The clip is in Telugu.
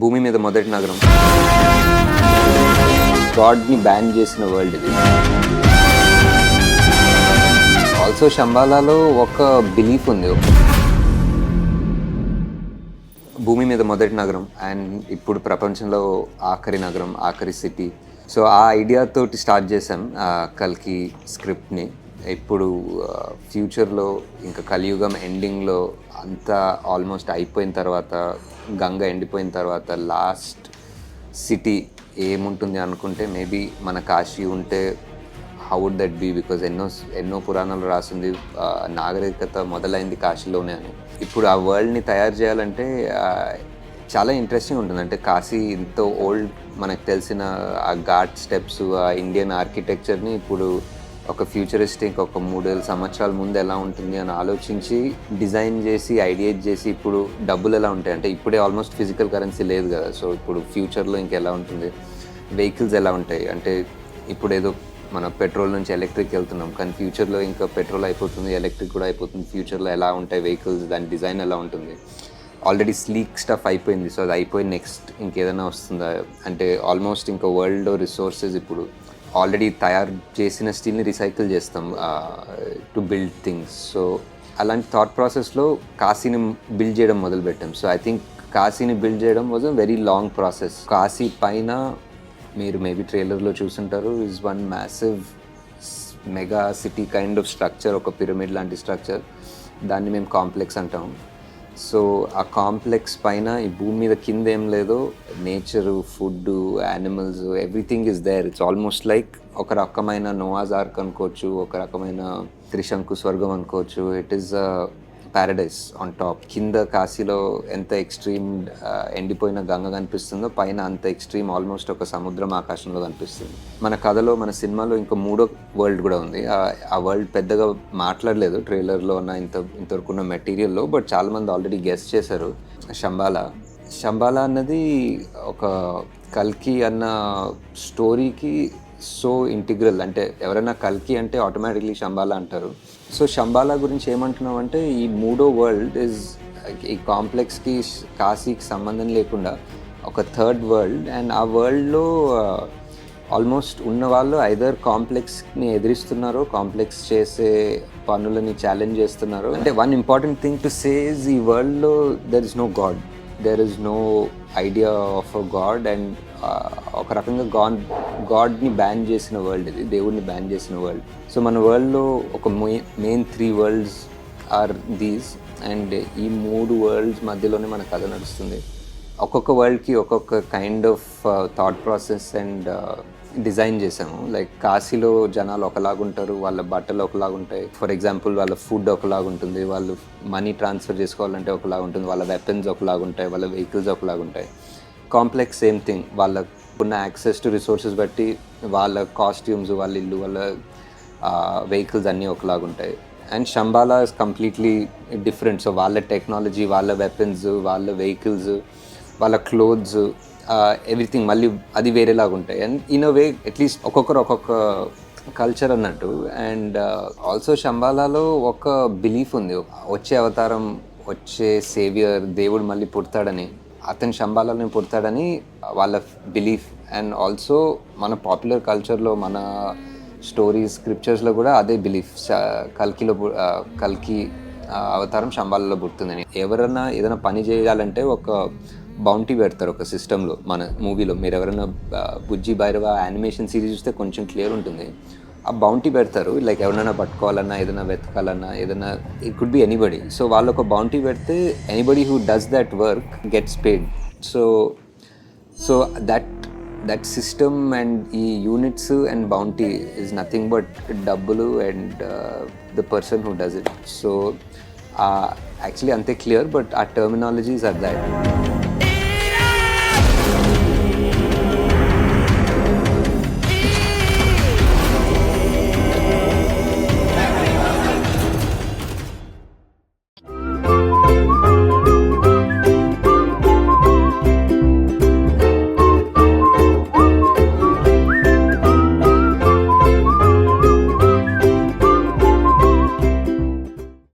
భూమి మీద మొదటి నగరం. గాడ్ని బ్యాన్ చేసిన వరల్డ్ ఇది. ఆల్సో శంబాలాలో ఒక బిలీఫ్ ఉంది. భూమి మీద మొదటి నగరం అండ్ ఇప్పుడు ప్రపంచంలో ఆఖరి నగరం ఆఖరి సిటీ సో ఆ ఐడియాతోటి స్టార్ట్ చేశాం కల్కి స్క్రిప్ట్ని ఇప్పుడు ఫ్యూచర్లో ఇంకా కలియుగం ఎండింగ్లో అంతా ఆల్మోస్ట్ అయిపోయిన తర్వాత గంగ ఎండిపోయిన తర్వాత లాస్ట్ సిటీ ఏముంటుంది అనుకుంటే మేబీ మన కాశీ ఉంటే how would that be because ఎన్నో ఎన్నో పురాణాలు రాసింది నాగరికత మొదలైంది కాశీలోనే అని. ఇప్పుడు ఆ వరల్డ్ని తయారు చేయాలంటే చాలా ఇంట్రెస్టింగ్ ఉంటుంది. అంటే కాశీ ఇంత ఓల్డ్ మనకు తెలిసిన ఆ ఘాట్ స్టెప్స్ ఆ ఇండియన్ ఆర్కిటెక్చర్ని ఇప్పుడు ఒక ఫ్యూచరిస్టిక్ ఒక మూడేళ్ళ సంవత్సరాల ముందు ఎలా ఉంటుంది అని ఆలోచించి డిజైన్ చేసి ఐడియేట్ చేసి ఇప్పుడు డబ్బులు ఎలా ఉంటాయి? అంటే ఇప్పుడే ఆల్మోస్ట్ ఫిజికల్ కరెన్సీ లేదు కదా. సో ఇప్పుడు ఫ్యూచర్లో ఇంకెలా ఉంటుంది? వెహికల్స్ ఎలా ఉంటాయి? అంటే ఇప్పుడు ఏదో మన పెట్రోల్ నుంచి ఎలక్ట్రిక్ వెళ్తున్నాం. కానీ ఫ్యూచర్లో ఇంకా పెట్రోల్ అయిపోతుంది ఎలక్ట్రిక్ కూడా అయిపోతుంది. ఫ్యూచర్లో ఎలా ఉంటాయి వెహికల్స్ దాని డిజైన్ ఎలా ఉంటుంది? ఆల్రెడీ స్లీక్ స్టఫ్ అయిపోయింది. సో అది అయిపోయి నెక్స్ట్ ఇంకేదైనా వస్తుందా? అంటే ఆల్మోస్ట్ ఇంకా వరల్డ్ రిసోర్సెస్ ఇప్పుడు ఆల్రెడీ తయారు చేసిన స్టీల్ని రీసైకిల్ చేస్తాం టు బిల్డ్ థింగ్స్ సో అలాంటి థాట్ ప్రాసెస్లో కాశీని బిల్డ్ చేయడం మొదలుపెట్టాం. సో ఐ థింక్ కాశీని బిల్డ్ చేయడం was a very long process Kashi పైన మీరు మేబీ ట్రైలర్లో చూసుంటారు is one massive mega city kind of structure ఒక పిరమిడ్ లాంటి స్ట్రక్చర్ దాన్ని మేము కాంప్లెక్స్ అంటాం. సో ఆ కాంప్లెక్స్ పైన ఈ భూమి మీద కింద ఏం లేదో nature food animals everything is there. It's almost like ఒక రకమైన నోవాజ్ ఆర్క్ అనుకోవచ్చు ఒక రకమైన త్రిశంకు స్వర్గం అనుకోవచ్చు. It is paradise on top కింద కాశీలో ఎంత ఎక్స్ట్రీమ్ ఎండిపోయిన గంగ కనిపిస్తుందో పైన అంత ఎక్స్ట్రీమ్ ఆల్మోస్ట్ ఒక సముద్రం ఆకాశంలో కనిపిస్తుంది. మన కథలో మన సినిమాలో ఇంకా మూడో వరల్డ్ కూడా ఉంది. ఆ- ఆ వరల్డ్ పెద్దగా మాట్లాడలేదు. ట్రైలర్లో ఉన్న ఇంత ఇంతవరకు ఉన్న మెటీరియల్లో బట్ చాలామంది ఆల్రెడీ గెస్ట్ చేశారు. శంబాలా శంబాలా అన్నది ఒక కల్కి అన్న స్టోరీకి సో ఇంటిగ్రల్ అంటే ఎవరైనా కల్కి అంటే ఆటోమేటిక్లీ శంబాలా అంటారు. సో శంబాలా గురించి ఏమంటున్నాం అంటే ఈ మూడో వరల్డ్ ఇస్ ఈ కాంప్లెక్స్కి కాశీకి సంబంధం లేకుండా ఒక థర్డ్ వరల్డ్ అండ్ ఆ వరల్డ్లో ఆల్మోస్ట్ uh, ఉన్న వాళ్ళు ఐదర్ కాంప్లెక్స్ని ఎదిరిస్తున్నారో కాంప్లెక్స్ చేసే పనులని ఛాలెంజ్ చేస్తున్నారు. అంటే one important thing to sage ఈ వరల్డ్లో there is no God there is no idea of a God and ఒక రకంగా గాడ్ గాడ్ని బ్యాన్ చేసిన వరల్డ్ ఇది దేవుడిని బ్యాన్ చేసిన వరల్డ్ సో మన వరల్డ్లో ఒక main three worlds are these and ఈ మూడు వరల్డ్స్ మధ్యలోనే మన కథ నడుస్తుంది. ఒక్కొక్క వరల్డ్కి ఒక్కొక్క kind of thought process and design చేసాము లైక్ కాశీలో జనాలు ఒకలాగుంటారు వాళ్ళ బట్టలు ఒకలాగుంటాయి. ఫర్ ఎగ్జాంపుల్ వాళ్ళ ఫుడ్ ఒకలాగుంటుంది వాళ్ళు మనీ ట్రాన్స్ఫర్ చేసుకోవాలంటే ఒకలాగా ఉంటుంది వాళ్ళ వెపన్స్ ఒకలాగుంటాయి వాళ్ళ వెహికల్స్ ఒకలాగుంటాయి. Complex same thing. వాళ్ళకు ఉన్న యాక్సెస్ టు రిసోర్సెస్ బట్టి వాళ్ళ కాస్ట్యూమ్స్ వాళ్ళ ఇల్లు వాళ్ళ వెహికల్స్ అన్నీ ఒకలాగుంటాయి. And Shambhala is completely different. So వాళ్ళ టెక్నాలజీ వాళ్ళ వెపన్స్ వాళ్ళ వెహికల్స్ వాళ్ళ క్లోత్స్ ఎవ్రీథింగ్ మళ్ళీ అది వేరేలాగా ఉంటాయి. And in a way at least ఒక్కొక్కరు ఒక్కొక్క కల్చర్ అన్నట్టు. అండ్ ఆల్సో శంబాలాలో ఒక బిలీఫ్ ఉంది. వచ్చే అవతారం వచ్చే సేవియర్ దేవుడు మళ్ళీ పుడతాడని అతను శంబాలాలోనే పుడతాడని వాళ్ళ బిలీఫ్ అండ్ ఆల్సో మన పాపులర్ కల్చర్లో మన స్టోరీస్ స్క్రిప్చర్స్లో కూడా అదే బిలీఫ్ కల్కిలో కల్కి అవతారం శంబాలలో పుడుతుందని. ఎవరైనా ఏదైనా పని చేయాలంటే ఒక బౌంటీ పెడతారు ఒక సిస్టంలో మన మూవీలో మీరు ఎవరైనా బుజ్జి భైరవ యానిమేషన్ సిరీస్ చూస్తే కొంచెం క్లియర్ ఉంటుంది. ఆ బౌంటీ పెడతారు. లైక్ ఎవరైనా పట్టుకోవాలన్నా ఏదైనా వెతకాలన్నా ఏదైనా it could be anybody so వాళ్ళు ఒక బౌంటీ పెడితే anybody who does that work gets paid so so that that system and ఈ units and bounty is nothing but డబ్బులు and the person who does it so actually అంతే క్లియర్ బట్ ఆ టర్మినాలజీస్ ఆర్ దాట్